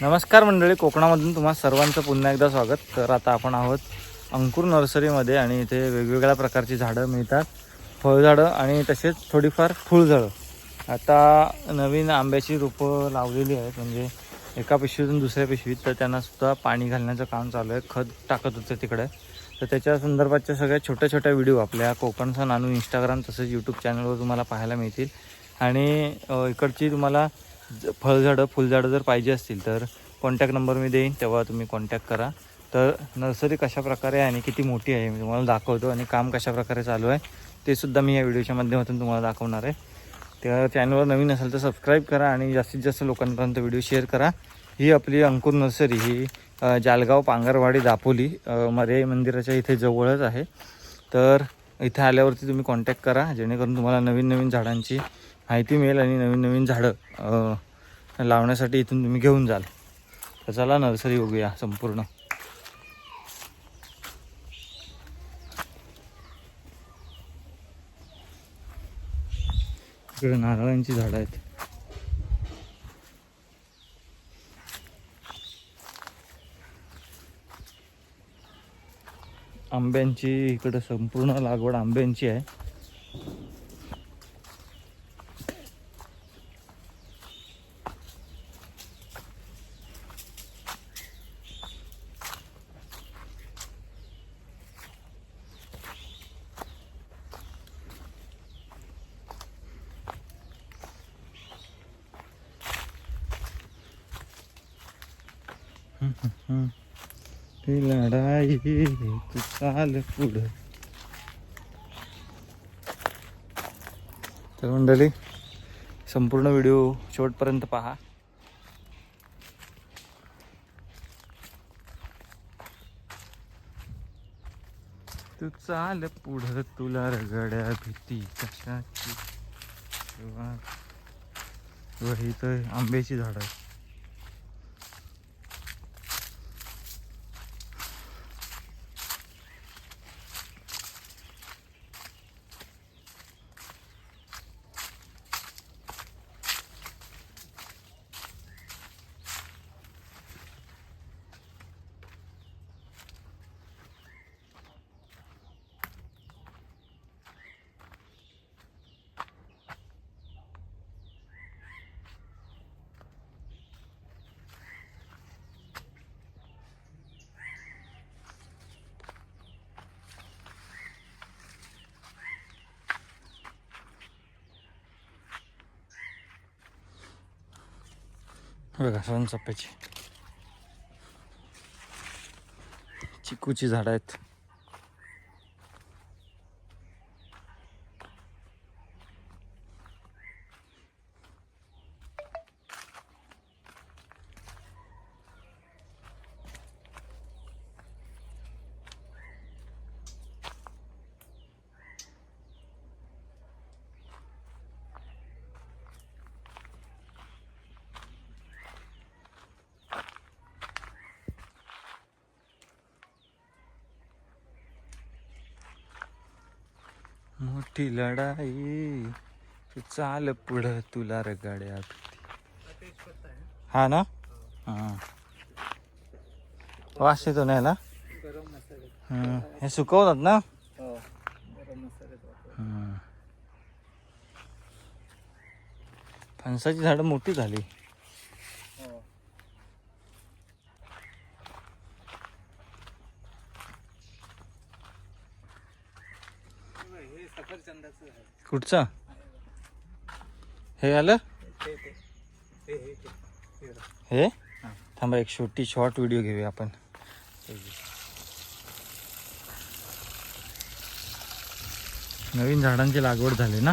नमस्कार मंडळी कोकणामधून तुम्हा सर्वांचं पुन्हा एकदा स्वागत. तर आता आपण आहोत अंकुर नर्सरीमध्ये आणि इथे वेगवेगळ्या प्रकारची झाडं मिळतात. फळझाडं आणि तसेच थोडीफार फुलझाडं. आता नवीन आंब्याची रोपं लावलेली आहेत म्हणजे एका पिशवीतून दुसऱ्या पिशवीत तर त्यांनासुद्धा पाणी घालण्याचं काम चालू आहे. खत टाकत होतं तिकडे. तर त्याच्या संदर्भातच्या सगळ्या छोट्या छोट्या व्हिडिओ आपल्या कोकणचा नानू इंस्टाग्राम तसेच यूट्यूब चॅनलवर तुम्हाला पाहायला मिळतील. आणि इकडची तुम्हाला फळझाडं फुलझाडं जर पाहिजे असतील तर कॉन्टॅक्ट नंबर मी देईन तेव्हा तुम्ही कॉन्टॅक्ट करा. तर नर्सरी कशा प्रकारे आहे आणि किती मोठी आहे मी तुम्हाला दाखवतो आणि काम कशा प्रकारे चालू आहे ते सुद्धा मी या व्हिडिओच्या माध्यमातून तुम्हाला दाखवणार आहे. त्या चॅनलवर नवीन असेल तर सबस्क्राईब करा आणि जास्तीत जास्त लोकांपर्यंत व्हिडिओ शेअर करा. ही आपली अंकुर नर्सरी ही जालगाव पांगरवाडी दापोली अ, मंदिराच्या इथे जवळच आहे. तर इथे आल्यावरती तुम्ही कॉन्टॅक्ट करा जेणेकरून तुम्हाला नवीन नवीन झाडांची माहिती मिळेल आणि नवीन नवीन झाडं लावण्यासाठी इथून तुम्ही घेऊन जाल. तर चला नर्सरी बघूया संपूर्ण. इकडे नारळांची झाडं आहेत. आंब्यांची इकडं संपूर्ण लागवड आंब्यांची आहे. लढाई तू चाल पुढं. तर मंडळी संपूर्ण व्हिडिओ शेवटपर्यंत पहा. तू चाल पुढं तुला रगड्या भीती कशाची? वही तर आंब्याची झाड. बघा सोनचाफ्याची चिकूची झाडं आहेत. मोठी लढाई. चाल पुढं तुला रगाड्या हा ना? हा. वास येतो नाही ना हम्म. हे. सुकवतात ना? हम्म. फणसाची झाडं मोठी झाली. कुठचा? हे आलं? हे? थांबा एक छोटी शॉर्ट व्हिडिओ घेऊया आपण. नवीन झाडांची लागवड झाली ना?